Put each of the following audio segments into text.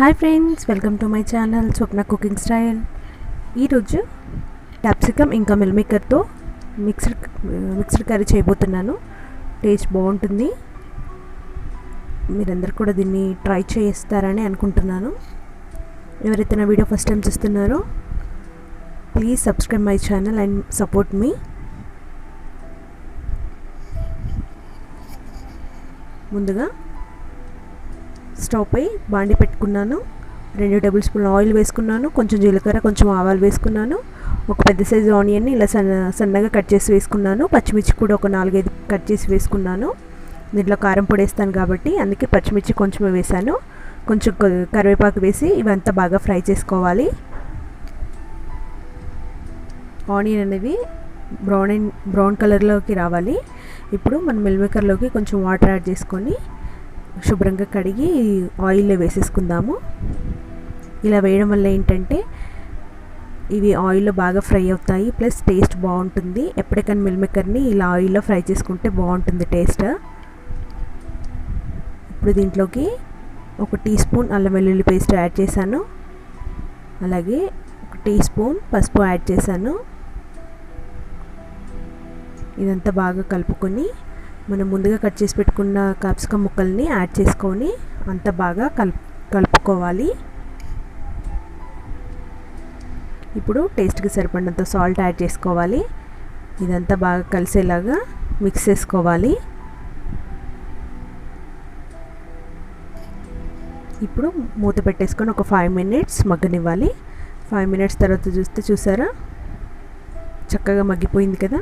Hi friends welcome to my channel Swapna cooking style. ఈరోజు capsicum ఇంకా మిల్మేకర్తో mixed mixed curry చేయబోతున్నాను. Taste బాగుంటుంది. మీరందరూ కూడా దీన్ని ట్రై చేస్తారని అనుకుంటున్నాను. ఎవరైతే నా వీడియో ఫస్ట్ టైం చూస్తున్నారో please subscribe my channel and support మీ. ముందుగా స్టవ్ పై బాండి పెట్టుకున్నాను. రెండు టేబుల్ స్పూన్ ఆయిల్ వేసుకున్నాను. కొంచెం జీలకర్ర కొంచెం ఆవాలు వేసుకున్నాను. ఒక పెద్ద సైజు ఆనియన్ని ఇలా సన్న సన్నగా కట్ చేసి వేసుకున్నాను. పచ్చిమిర్చి కూడా ఒక నాలుగైదు కట్ చేసి వేసుకున్నాను. దీంట్లో కారం పొడి వేస్తాను కాబట్టి అందుకే పచ్చిమిర్చి కొంచెం వేసాను కొంచెం కరివేపాకు వేసి ఇవంతా బాగా ఫ్రై చేసుకోవాలి. ఆనియన్ అనేది బ్రౌన్ అండ్ బ్రౌన్ కలర్లోకి రావాలి. ఇప్పుడు మనం మిల్మేకర్లోకి కొంచెం వాటర్ యాడ్ చేసుకొని శుభ్రంగా కడిగి ఆయిల్లో వేసేసుకుందాము. ఇలా వేయడం వల్ల ఏంటంటే ఇవి ఆయిల్లో బాగా ఫ్రై అవుతాయి ప్లస్ టేస్ట్ బాగుంటుంది. ఎప్పటికైనా మిల్ మేకర్ని ఇలా ఆయిల్లో ఫ్రై చేసుకుంటే బాగుంటుంది టేస్ట్. ఇప్పుడు దీంట్లోకి ఒక టీ స్పూన్ అల్లం వెల్లుల్లి పేస్ట్ యాడ్ చేశాను. అలాగే ఒక టీ స్పూన్ పసుపు యాడ్ చేశాను. ఇదంతా బాగా కలుపుకొని మనం ముందుగా కట్ చేసి పెట్టుకున్న క్యాప్సికమ్ ముక్కల్ని యాడ్ చేసుకొని అంత బాగా కలుపు కలుపుకోవాలి. ఇప్పుడు టేస్ట్కి సరిపడినంత సాల్ట్ యాడ్ చేసుకోవాలి. ఇదంతా బాగా కలిసేలాగా మిక్స్ చేసుకోవాలి. ఇప్పుడు మూత పెట్టేసుకొని ఒక ఫైవ్ మినిట్స్ మగ్గనివ్వాలి. ఫైవ్ మినిట్స్ తర్వాత చూస్తే చూసారా? చక్కగా మగ్గిపోయింది కదా?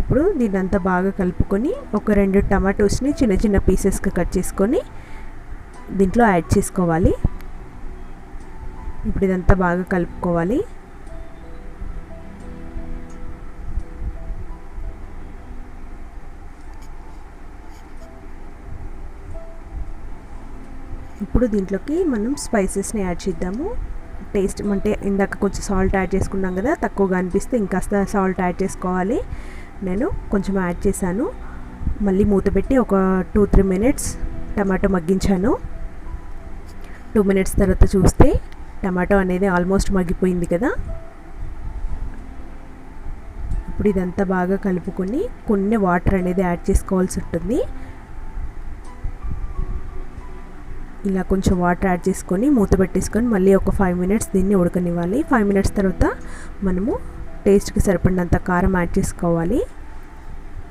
ఇప్పుడు దీన్ని అంతా బాగా కలుపుకొని ఒక రెండు టమాటోస్ని చిన్న చిన్న పీసెస్గా కట్ చేసుకొని దీంట్లో యాడ్ చేసుకోవాలి. ఇప్పుడు ఇదంతా బాగా కలుపుకోవాలి. ఇప్పుడు దీంట్లోకి మనం స్పైసెస్ని యాడ్ చేద్దాము. టేస్ట్ అంటే ఇందాక కొంచెం సాల్ట్ యాడ్ చేసుకున్నాం కదా తక్కువగా అనిపిస్తే ఇంకాస్త సాల్ట్ యాడ్ చేసుకోవాలి. నేను కొంచెం యాడ్ చేశాను. మళ్ళీ మూత పెట్టి ఒక టూ త్రీ మినిట్స్ టమాటో మగ్గించాను. టూ మినిట్స్ తర్వాత చూస్తే టమాటో అనేది ఆల్మోస్ట్ మగ్గిపోయింది కదా. ఇప్పుడు ఇదంతా బాగా కలుపుకొని కొన్ని వాటర్ అనేది యాడ్ చేసుకోవాల్సి ఉంటుంది. ఇలా కొంచెం వాటర్ యాడ్ చేసుకొని మూత పెట్టేసుకొని మళ్ళీ ఒక ఫైవ్ మినిట్స్ దీన్ని ఉడకనివ్వాలి. ఫైవ్ మినిట్స్ తర్వాత మనము టేస్ట్కి సరిపడినంత కారం యాడ్ చేసుకోవాలి.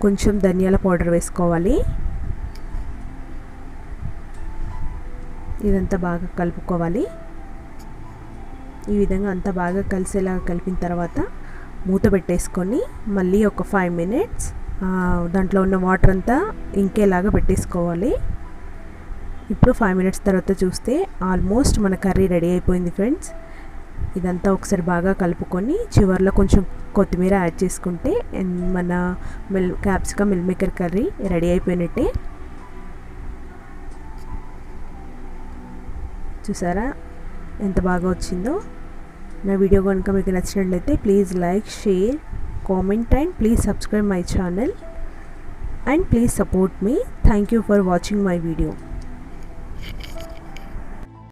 కొంచెం ధనియాల పౌడర్ వేసుకోవాలి. ఇదంతా బాగా కలుపుకోవాలి. ఈ విధంగా అంతా బాగా కలిసేలా కలిపిన తర్వాత మూత పెట్టేసుకొని మళ్ళీ ఒక ఫైవ్ మినిట్స్ దాంట్లో ఉన్న వాటర్ అంతా ఇంకేలాగా పెట్టేసుకోవాలి. ఇప్పుడు ఫైవ్ మినిట్స్ తర్వాత చూస్తే ఆల్మోస్ట్ మన కర్రీ రెడీ అయిపోయింది ఫ్రెండ్స్. ఇదంతా ఒకసారి బాగా కలుపుకొని చివరిలో కొంచెం కొత్తిమీర యాడ్ చేసుకుంటే మన meal capsicum meal maker curry ready అయిపోయినట్టే. చూసారా? ఎంత బాగా వచ్చిందో? నా వీడియో కనుక మీకు నచ్చినట్లయితే please like share comment and please subscribe my channel and please support me. Thank you for watching my video.